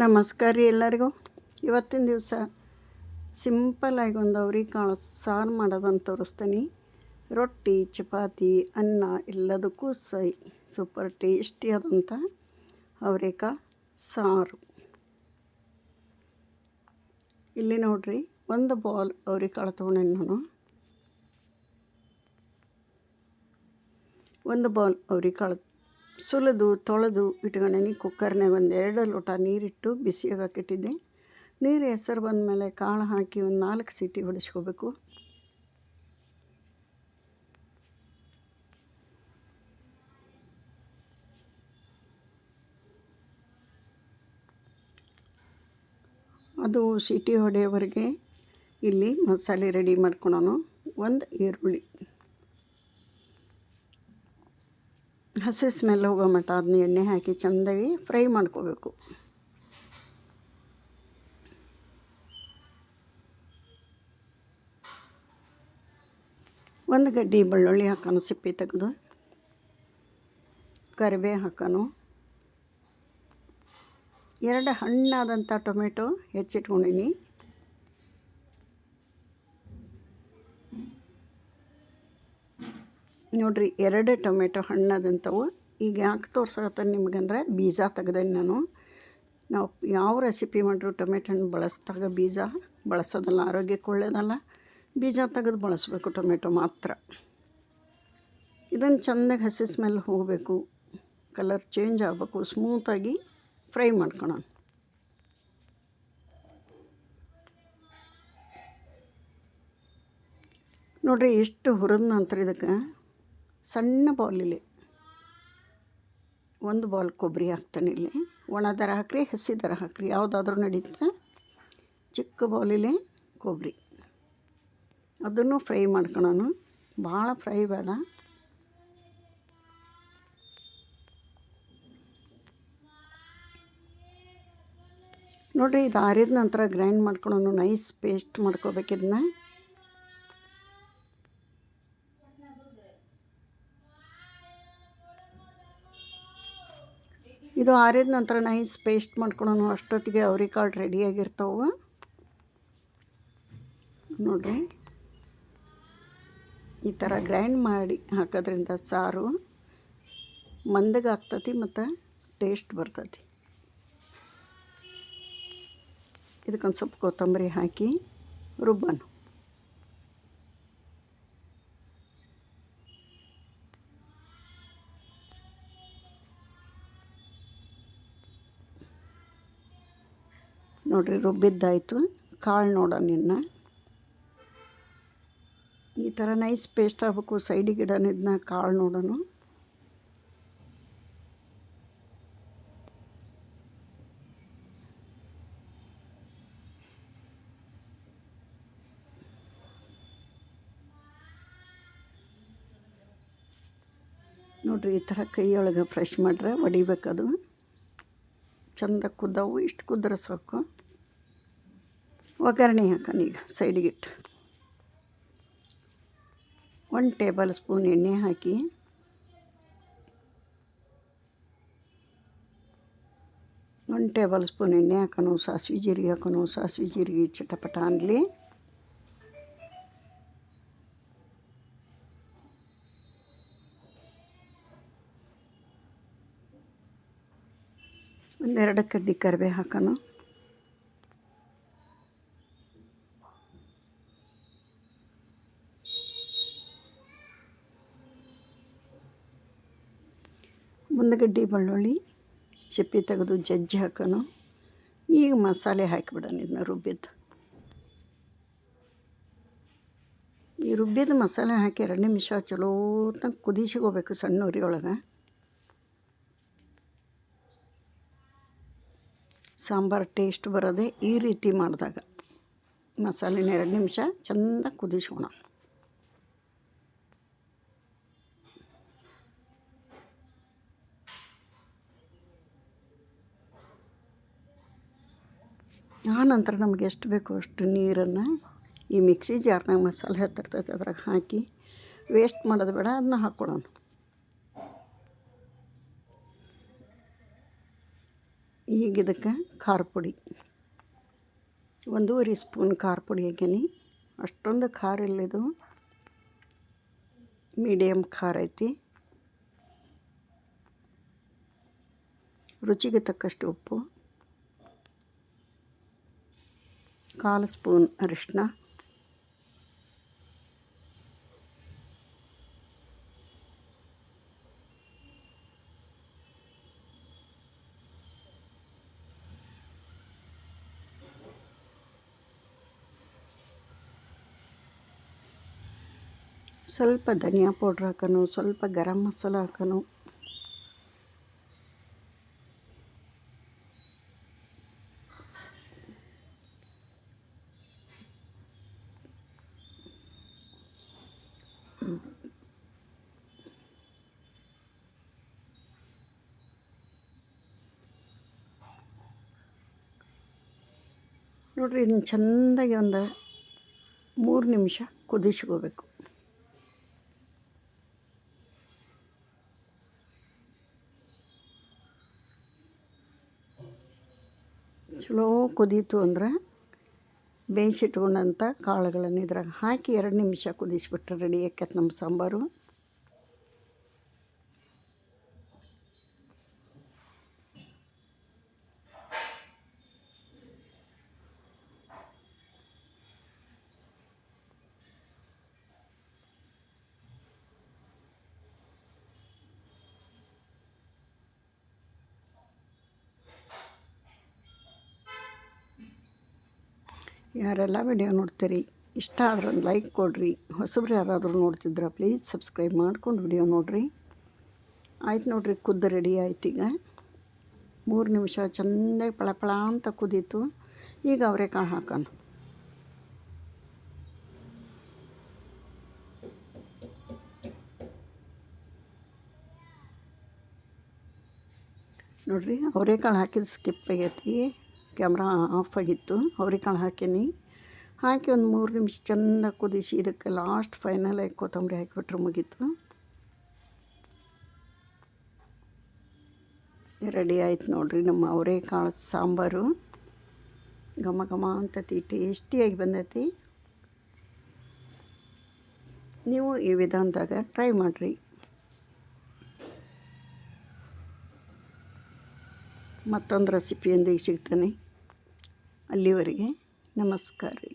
ನಮಸ್ಕಾರ ರೀ ಎಲ್ಲರಿಗೂ. ಇವತ್ತಿನ ದಿವಸ ಸಿಂಪಲ್ಲಾಗಿ ಒಂದು ಅವ್ರೆಕಾಳು ಸಾರು ಮಾಡೋದಂತ ತೋರಿಸ್ತೀನಿ. ರೊಟ್ಟಿ, ಚಪಾತಿ, ಅನ್ನ ಎಲ್ಲದಕ್ಕೂ ಸೈ ಸೂಪರ್ ಟೇಸ್ಟಿ ಆದಂಥ ಅವ್ರೆಕಾಳು ಸಾರು. ಇಲ್ಲಿ ನೋಡ್ರಿ, ಒಂದು ಬಾಲ್ ಅವ್ರೆಕಾಳು ತೊಗೊಂಡೇನಿ ನಾನು. ಒಂದು ಬಾಲ್ ಅವ್ರೆಕಾಳು ಸುಲಿದು ತೊಳೆದು ಇಟ್ಕೊಂಡೇನಿ ಕುಕ್ಕರ್ನಾಗ ಒಂದು ಎರಡು ಲೋಟ ನೀರಿಟ್ಟು ಬಿಸಿಯಾಗಕ್ಕೆ ಇಟ್ಟಿದ್ದೆ ನೀರು ಹೆಸರು ಬಂದಮೇಲೆ ಕಾಳು ಹಾಕಿ ಒಂದು ನಾಲ್ಕು ಸೀಟಿ ಹೊಡಿಸ್ಕೋಬೇಕು. ಅದು ಸೀಟಿ ಹೊಡೆಯೋವರೆಗೆ ಇಲ್ಲಿ ಮಸಾಲೆ ರೆಡಿ ಮಾಡ್ಕೊಳೋಣ. ಒಂದು ಈರುಳ್ಳಿ. ಹಸಿ ಸ್ಮೆಲ್ ಹೋಗೋ ಮಟ್ಟ ಅದನ್ನ ಎಣ್ಣೆ ಹಾಕಿ ಚೆಂದಾಗಿ ಫ್ರೈ ಮಾಡ್ಕೋಬೇಕು. ಒಂದು ಗಡ್ಡಿ ಬೆಳ್ಳುಳ್ಳಿ ಹಾಕೋನು, ಸಿಪ್ಪೆ ತೆಗೆದು. ಕರಿಬೇ ಹಾಕೋನು. ಎರಡು ಹಣ್ಣಾದಂಥ ಟೊಮೆಟೊ ಹೆಚ್ಚಿಟ್ಕೊಂಡೀನಿ. ನೋಡಿರಿ, ಎರಡೇ ಟೊಮೆಟೊ ಹಣ್ಣಾದಂಥವು ಈಗ ಯಾಕೆ ತೋರ್ಸಕತ್ತ ನಿಮ್ಗಂದ್ರೆ, ಬೀಜ ತೆಗ್ದೇನೆ ನಾನು. ನಾವು ಯಾವ ರೆಸಿಪಿ ಮಾಡಿದ್ರು ಟೊಮೆಟೊ ಹಣ್ಣು ಬಳಸಿದಾಗ ಬೀಜ ಬಳಸೋದಲ್ಲ, ಆರೋಗ್ಯಕ್ಕೆ ಒಳ್ಳೆಯದಲ್ಲ ಬೀಜ ತೆಗೆದು ಬಳಸಬೇಕು ಟೊಮೆಟೊ ಮಾತ್ರ. ಇದನ್ನು ಚೆಂದಾಗಿ ಹಸಿ ಸ್ಮೆಲ್ ಹೋಗಬೇಕು. ಕಲರ್ ಚೇಂಜ್ ಆಗಬೇಕು. ಸ್ಮೂತಾಗಿ ಫ್ರೈ ಮಾಡ್ಕೊಳ ನೋಡಿರಿ, ಎಷ್ಟು ಹುರಿದ ನಂತರ ಇದಕ್ಕೆ. ಸಣ್ಣ ಬೌಲಿಲಿ ಒಂದು ಬೌಲ್ ಕೊಬ್ಬರಿ ಹಾಕ್ತಾನೆ ಇಲ್ಲಿ. ಒಣ ದರ ಹಾಕ್ರಿ, ಹಸಿ ದರ ಹಾಕ್ರಿ, ಯಾವುದಾದ್ರೂ ನಡೀತಾ ಚಿಕ್ಕ ಬೌಲಿಲೆ ಕೊಬ್ಬರಿ. ಅದನ್ನು ಫ್ರೈ ಮಾಡ್ಕೊಳೋನು ಭಾಳ ಫ್ರೈ ಬೇಡ. ನೋಡಿರಿ, ಇದು ಆರಿದ ನಂತರ ಗ್ರೈಂಡ್ ಮಾಡ್ಕೊಳೋನು ನೈಸ್ ಪೇಸ್ಟ್ ಮಾಡ್ಕೋಬೇಕಿದನ್ನ ಇದು ಆರಿದ ನಂತರ ನೈಸ್ ಪೇಸ್ಟ್ ಮಾಡ್ಕೊಳೋಣ ಅಷ್ಟೊತ್ತಿಗೆ ಅವ್ರಿಕಾಳು ರೆಡಿಯಾಗಿರ್ತಾವೆ ನೋಡಿರಿ. ಈ ಥರ ಗ್ರೈಂಡ್ ಮಾಡಿ ಹಾಕೋದ್ರಿಂದ ಸಾರು ಮಂದಗೆ ಆಗ್ತತಿ ಮತ್ತು ಟೇಸ್ಟ್ ಬರ್ತತಿ. ಇದಕ್ಕೊಂದು ಸ್ವಲ್ಪ ಕೊತ್ತಂಬರಿ ಹಾಕಿ ರುಬ್ಬನು ನೋಡಿರಿ, ರುಬ್ಬಿದ್ದಾಯಿತು. ಕಾಳು ನೋಡೋಣ ಇನ್ನು ಈ ಥರ ನೈಸ್ ಪೇಸ್ಟ್ ಆಗಬೇಕು ಸೈಡಿಗೆ ಇಡೋಣ ಕಾಳು ನೋಡೋಣ ನೋಡಿರಿ, ಈ ಥರ ಕೈಯೊಳಗೆ ಫ್ರೆಶ್ ಮಾಡ್ರೆ, ಒಡಿಬೇಕದು. ಚಂದ ಕುದ್ದವು ಇಷ್ಟು ಕುದ್ರೆ ಸಾಕು ಒಗ್ಗರಣೆ ಹಾಕೋಣ ಈಗ ಸೈಡಿಗಿಟ್ಟು ಒಂದು ಟೇಬಲ್ ಸ್ಪೂನ್ ಎಣ್ಣೆ ಹಾಕಿ ಒಂದು ಟೇಬಲ್ ಸ್ಪೂನ್ ಎಣ್ಣೆ ಹಾಕೋಣ ಸಾಸಿವೆ ಜೀರಿಗೆ ಹಾಕೋಣ ಸಾಸಿವೆ ಜೀರಿಗೆ ಚಟಪಟ ಅನ್ನಲಿ ಒಂದೆರಡು ಕಡ್ಡಿ ಕರಿಬೇ ಹಾಕೋಣ ಮುಂದಗಡ್ಡಿ ಬೆಳ್ಳುಳ್ಳಿ ಸಿಪ್ಪಿ ತೆಗೆದು ಜಜ್ಜಿ ಹಾಕೋಣ ಈಗ ಮಸಾಲೆ ಹಾಕಿಬಿಡೋಣ ಇದನ್ನ ರುಬ್ಬಿದ್ದು. ಈ ರುಬ್ಬಿದ ಮಸಾಲೆ ಹಾಕಿ ಎರಡು ನಿಮಿಷ ಚಲೋ ಕುದಿಸಿಕೋಬೇಕು ಸಣ್ಣ ಉರಿಯೊಳಗೆ ಸಾಂಬಾರು ಟೇಸ್ಟ್ ಬರೋದೇ ಈ ರೀತಿ ಮಾಡಿದಾಗ ಮಸಾಲೆನ ಎರಡು ನಿಮಿಷ ಚೆಂದ ಕುದಿಸೋಣ ಆ ನಂತರ ನಮ್ಗೆ ಎಷ್ಟು ಬೇಕೋ ಅಷ್ಟು ನೀರನ್ನು ಈ ಮಿಕ್ಸಿ ಜಾರ್ನಾಗ ಮಸಾಲೆ ಹತ್ತಿರ್ತೈತೆ, ಅದ್ರಾಗ ಹಾಕಿ ವೇಸ್ಟ್ ಮಾಡೋದು ಬೇಡ ಅದನ್ನ ಹಾಕ್ಕೊಡೋಣ ಈಗ ಇದಕ್ಕೆ ಖಾರ ಪುಡಿ. ಒಂದೂವರೆ ಸ್ಪೂನ್ ಖಾರ ಪುಡಿ ಹಾಕೀನಿ ಅಷ್ಟೊಂದು ಖಾರ ಇಲ್ಲಿದು ಮೀಡಿಯಮ್ ಖಾರ ಐತಿ. ರುಚಿಗೆ ತಕ್ಕಷ್ಟು ಉಪ್ಪು. ಕಾಲು ಸ್ಪೂನ್ ಅರಿಶಿನ ಸ್ವಲ್ಪ ಧನಿಯಾ ಪೌಡ್ರ್ ಹಾಕೋನು ಸ್ವಲ್ಪ ಗರಂ ಮಸಾಲ ಹಾಕೋನು. ನೋಡಿರಿ, ಇದನ್ನು ಚೆಂದಾಗಿ ಒಂದು ಮೂರು ನಿಮಿಷ ಕುದಿಸ್ಕೋಬೇಕು. ಚಲೋ ಕುದೀತು ಅಂದ್ರೆ ಬೇಯಿಸಿಟ್ಕೊಂಡಂಥ ಕಾಳುಗಳನ್ನು ಇದ್ರಾಗ ಹಾಕಿ ಎರಡು ನಿಮಿಷ ಕುದಿಸ್ಬಿಟ್ರೆ ರೆಡಿ ಆಕೈತೆ ನಮ್ಮ ಸಾಂಬಾರು. ಯಾರೆಲ್ಲ ವಿಡಿಯೋ ನೋಡ್ತೀರಿ, ಇಷ್ಟ ಆದ್ರೆ ಒಂದು ಲೈಕ್ ಕೊಡಿರಿ. ಹೊಸಬ್ರು ಯಾರಾದರೂ ನೋಡ್ತಿದ್ರೆ ಪ್ಲೀಸ್ ಸಬ್ಸ್ಕ್ರೈಬ್ ಮಾಡ್ಕೊಂಡು ವಿಡಿಯೋ ನೋಡಿರಿ. ಆಯ್ತು ನೋಡಿರಿ, ಕುದ್ದು ರೆಡಿ ಆಯ್ತು ಈಗ. ಮೂರು ನಿಮಿಷ ಚೆಂದಾಗಿ ಪಳ ಅಂತ ಕುದೀತು. ಈಗ ಅವರೆಕಾಳು ಹಾಕೋಣ. ನೋಡಿರಿ ಅವರೆಕಾಳು ಹಾಕಿದ ಸ್ಕಿಪ್ ಆಗೈತಿ. ಕ್ಯಾಮ್ರಾ ಆಫ್ ಆಗಿತ್ತು. ಅವ್ರಿಕಾಳು ಹಾಕೀನಿ ಹಾಕಿ ಒಂದು ಮೂರು ನಿಮಿಷ ಚೆಂದ ಕುದಿಸಿ ಇದಕ್ಕೆ ಲಾಸ್ಟ್ ಫೈನಲಾಗಿ ಕೊತ್ತಂಬರಿ ಹಾಕಿಬಿಟ್ರೆ ಮುಗೀತು. ರೆಡಿ ಆಯ್ತು ನೋಡಿರಿ ನಮ್ಮ ಅವರೆಕಾಳು ಸಾಂಬಾರು. ಘಮ ಘಮ ಅಂತತಿ ಟೇಸ್ಟಿಯಾಗಿ ಬಂದೈತಿ. ನೀವು ಈ ವಿಧಾನದಾಗ ಟ್ರೈ ಮಾಡಿರಿ. ಮತ್ತೊಂದು ರೆಸಿಪಿಯೊಂದಿಗೆ ಸಿಗ್ತಾನೆ. ಅಲ್ಲಿವರೆಗೆ ನಮಸ್ಕಾರ ರೀ.